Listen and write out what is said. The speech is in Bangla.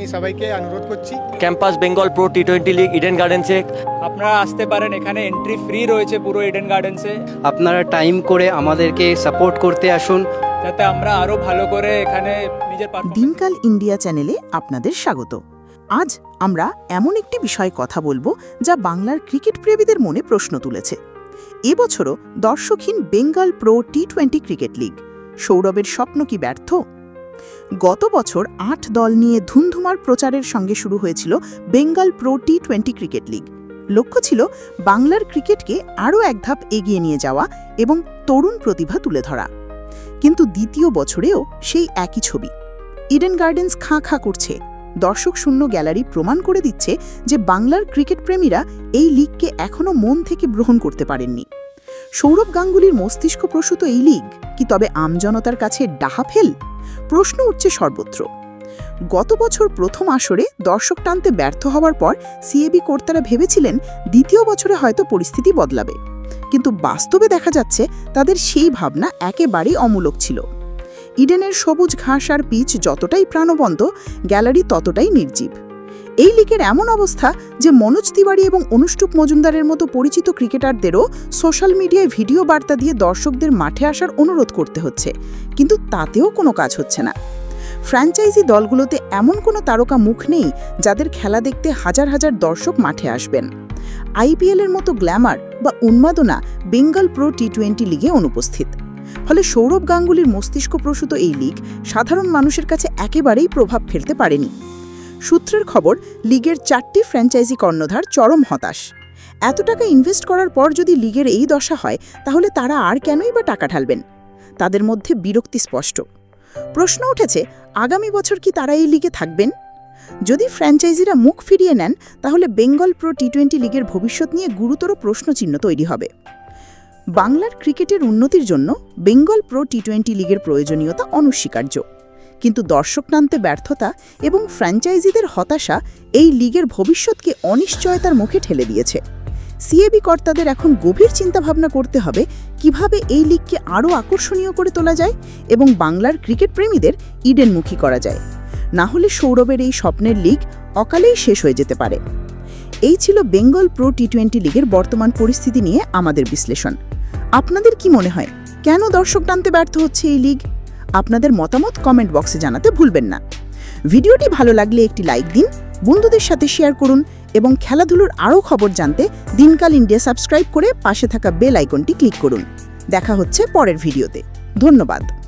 আমি সবাইকে অনুরোধ করছি। Campus Bengal pro T twenty league Eden গার্ডেন্সে আপনারা আসতে পারেন এখানে এন্ট্রি ফ্রি রয়েছে পুরো ইডেন গার্ডেন্সে আপনারা টাইম করে আমাদেরকে সাপোর্ট করতে আসুন। যাতে আমরা আরও ভালো করে এখানে নিজের দিনকাল ইন্ডিয়া চ্যানেলে আপনাদের স্বাগত। আজ আমরা এমন একটি বিষয়ে কথা বলব যা বাংলার ক্রিকেট প্রেমীদের মনে প্রশ্ন তুলেছে। এবছরও দর্শকহীন Bengal pro T twenty cricket league. সৌরভের স্বপ্ন কি ব্যর্থ? গত বছর আট দল নিয়ে ধুমধুমার প্রচারের সঙ্গে শুরু হয়েছিল Bengal pro T twenty cricket league. লক্ষ্য ছিল বাংলার ক্রিকেটকে আরও এক ধাপ এগিয়ে নিয়ে যাওয়া এবং তরুণ প্রতিভা তুলে ধরা। কিন্তু দ্বিতীয় বছরেও সেই একই ছবি। ইডেন গার্ডেন্স খাঁ খাঁ করছে। দর্শক শূন্য গ্যালারি প্রমাণ করে দিচ্ছে যে বাংলার ক্রিকেট প্রেমীরা এই লিগকে এখনও মন থেকে গ্রহণ করতে পারেননি। সৌরভ গাঙ্গুলির মস্তিষ্ক প্রসূত এই লিগ কি তবে আমজনতার কাছে ডাহা ফেল? প্রশ্ন উঠছে সর্বত্র। গত বছর প্রথম আসরে দর্শক টানতে ব্যর্থ হওয়ার পর সিএবি কর্তারা ভেবেছিলেন দ্বিতীয় বছরে হয়তো পরিস্থিতি বদলাবে। কিন্তু বাস্তবে দেখা যাচ্ছে তাদের সেই ভাবনা একেবারেই অমূলক ছিল। ইডেনের সবুজ ঘাস আর পিচ যতটাই প্রাণবন্ত, গ্যালারি ততটাই নির্জীব। এই লিগের এমন অবস্থা যে মনোজ তিওয়ারি এবং অনুষ্টুপ মজুমদারের মতো পরিচিত ক্রিকেটারদেরও সোশ্যাল মিডিয়ায় ভিডিও বার্তা দিয়ে দর্শকদের মাঠে আসার অনুরোধ করতে হচ্ছে। কিন্তু তাতেও কোনো কাজ হচ্ছে না। ফ্র্যাঞ্চাইজি দলগুলোতে এমন কোনো তারকা মুখ নেই যাদের খেলা দেখতে হাজার হাজার দর্শক মাঠে আসবেন। আইপিএলের মতো গ্ল্যামার বা উন্মাদনা বেঙ্গল প্রো টি টোয়েন্টি লিগে অনুপস্থিত। ফলে সৌরভ গাঙ্গুলির মস্তিষ্ক প্রসূত এই লিগ সাধারণ মানুষের কাছে একেবারেই প্রভাব ফেলতে পারেনি। সূত্রের খবর, লিগের চারটি ফ্র্যাঞ্চাইজি কর্ণধার চরম হতাশ। এত টাকা ইনভেস্ট করার পর যদি লিগের এই দশা হয়, তাহলে তারা আর কেনই বা টাকা ঢালবেন? তাদের মধ্যে বিরক্তি স্পষ্ট। প্রশ্ন উঠেছে, আগামী বছর কি তারা এই লিগে থাকবেন? যদি ফ্র্যাঞ্চাইজিরা মুখ ফিরিয়ে নেন, তাহলে বেঙ্গল প্রো টি টোয়েন্টি লিগের ভবিষ্যৎ নিয়ে গুরুতর প্রশ্নচিহ্ন তৈরি হবে। বাংলার ক্রিকেটের উন্নতির জন্য বেঙ্গল প্রো টি টোয়েন্টি লিগের প্রয়োজনীয়তা অনস্বীকার্য। কিন্তু দর্শক টানতে ব্যর্থতা এবং ফ্র্যাঞ্চাইজিদের হতাশা এই লিগের ভবিষ্যৎকে অনিশ্চয়তার মুখে ঠেলে দিয়েছে। সিএবি কর্তাদের এখন গভীর চিন্তাভাবনা করতে হবে কীভাবে এই লিগকে আরও আকর্ষণীয় করে তোলা যায় এবং বাংলার ক্রিকেট প্রেমীদের ইডেনমুখী করা যায়। না হলে সৌরভের এই স্বপ্নের লিগ অকালেই শেষ হয়ে যেতে পারে। এই ছিল বেঙ্গল প্রো টি টোয়েন্টি লিগের বর্তমান পরিস্থিতি নিয়ে আমাদের বিশ্লেষণ। আপনাদের কি মনে হয়? কেন দর্শক টানতে ব্যর্থ হচ্ছে এই লিগ? আপনাদের মতামত কমেন্ট বক্সে জানাতে ভুলবেন না। ভিডিওটি ভালো লাগলে একটি লাইক দিন, বন্ধুদের সাথে শেয়ার করুন এবং খেলাধুলোর আরও খবর জানতে দিনকাল ইন্ডিয়া সাবস্ক্রাইব করে পাশে থাকা বেল আইকনটি ক্লিক করুন। দেখা হচ্ছে পরের ভিডিওতে। ধন্যবাদ।